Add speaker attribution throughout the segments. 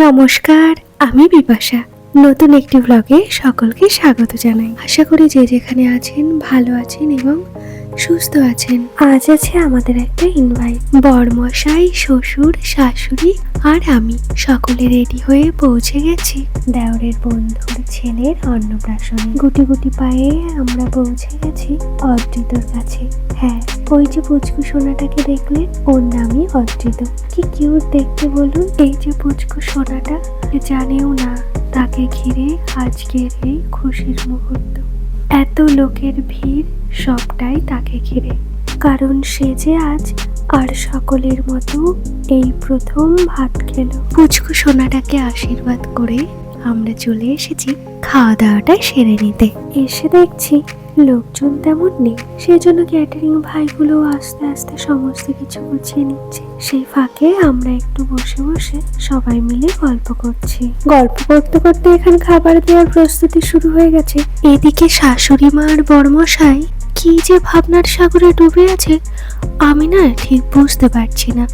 Speaker 1: নমস্কার, আমি বিপাশা। নতুন একটি ব্লগে সকলকে স্বাগত জানাই। আশা করি যে যেখানে আছেন ভালো আছেন এবং সুস্থ আছেন। আজ আছে আমাদের একটা ইনভাইট বরমশাই শ্বশুর শাশুড়ি আর আমি সকলে রেডি হয়ে পৌঁছে গেছি। দেওরের বন্ধুর ছেলের অন্নপ্রাশন। গুটি গুটি পায়ে আমরা পৌঁছে গেছি অদ্রিতর কাছে। হ্যাঁ ওই যে পুচকু সোনাটাকে দেখলে ওর নামই অদ্রিত। কি কিউট দেখতে বলুন। এই যে পুচকু সোনাটা জানেও না তাকে ঘিরে আজকের এই খুশির মুহূর্ত। এত লোকের ভিড় সবটাই তাকে ঘিরে। কারণ সে যে আজ আর সকলের মতো এই প্রথম ভাত খেল। পুচকু সোনাটাকে আশীর্বাদ করে আমরা চলে এসেছি খাওয়া দাওয়াটা সেরে নিতে। এসে দেখছি লোকজন তেমন নেই। সেই জন্য ক্যাটারিং ভাইগুলো আস্তে আস্তে সমস্ত কিছু গুছিয়ে নিচ্ছে। সেই ফাঁকে আমরা একটু বসে বসে সবাই মিলে গল্প করছি। গল্প করতে করতে এখানে খাবার দেওয়ার প্রস্তুতি শুরু হয়ে গেছে। এদিকে শাশুড়ি মা আর বড়মশাই কি যে ভাবনার সাগরে ডুবে আছে, আমি না ঠিক বুঝতে পারছি না।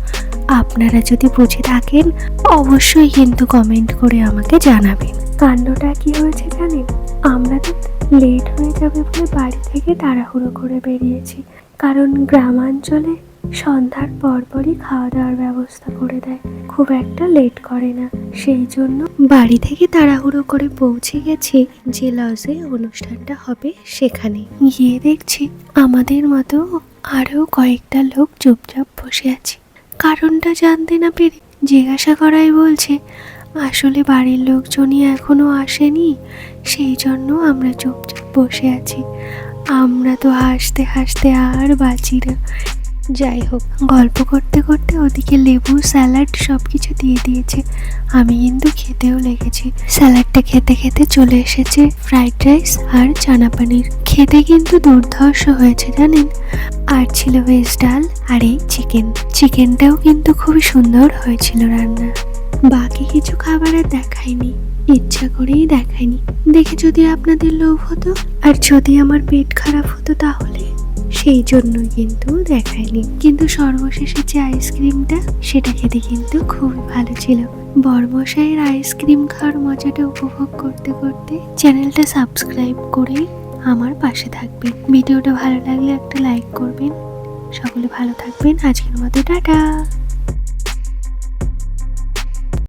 Speaker 1: আপনারা যদি বুঝে থাকেন, অবশ্যই কিন্তু কমেন্ট করে আমাকে জানাবেন। কাণ্ডটা কি হয়েছে জানেন? আমরা তো লেট হয়ে যাবে বলে বাড়ি থেকে তাড়াহুড়ো করে বেরিয়েছি। কারণ গ্রামাঞ্চলে সন্ধ্যার পরপরই খাওয়া দাওয়ার ব্যবস্থা করে দেয়। খুব একটা লেট করে না। সেই জন্য বাড়ি থেকে তাড়াহুড়ো করে পৌঁছে গেছি যে লজে অনুষ্ঠানটা হবে সেখানে। গিয়ে দেখছি আমাদের মতো আরও কয়েকটা লোক চুপচাপ বসে আছে। কারণটা জানতে না পেরে জিজ্ঞাসা করাই বলছে আসলে বাড়ির লোকজনই এখনও আসেনি, সেই জন্য আমরা চুপচাপ বসে আছি। আমরা তো হাসতে হাসতে আর বাঁচি না। যাই হোক, গল্প করতে করতে ওদিকে লেবু, স্যালাড সব কিছু দিয়ে দিয়েছে। আমি কিন্তু খেতেও লেগেছি। স্যালাডটা খেতে খেতে চলে এসেছে ফ্রাইড রাইস আর চানা পানির। খেতে কিন্তু দুর্ধর্ষ হয়েছে জানেন? আর ছিল ভেজ ডাল আর এই চিকেন। চিকেনটাও কিন্তু খুবই সুন্দর হয়েছিল রান্না বাকি কিছু খাবার আর দেখায়নি ইচ্ছা করেই দেখায়নি দেখে যদি আপনাদের লোভ হতো, আর যদি আমার পেট খারাপ হতো তাহলে? সেই জন্যই কিন্তু দেখায়নি কিন্তু সর্বশেষে যে আইসক্রিমটা, সেটা খেতে কিন্তু খুবই ভালো ছিল। বরমশাইয়ের আইসক্রিম খাওয়ার মজাটা উপভোগ করতে করতে চ্যানেলটা সাবস্ক্রাইব করে আমার পাশে থাকবেন। ভিডিওটা ভালো লাগলে একটা লাইক করবেন। সকলে ভালো থাকবেন। আজকের মতো টাটা।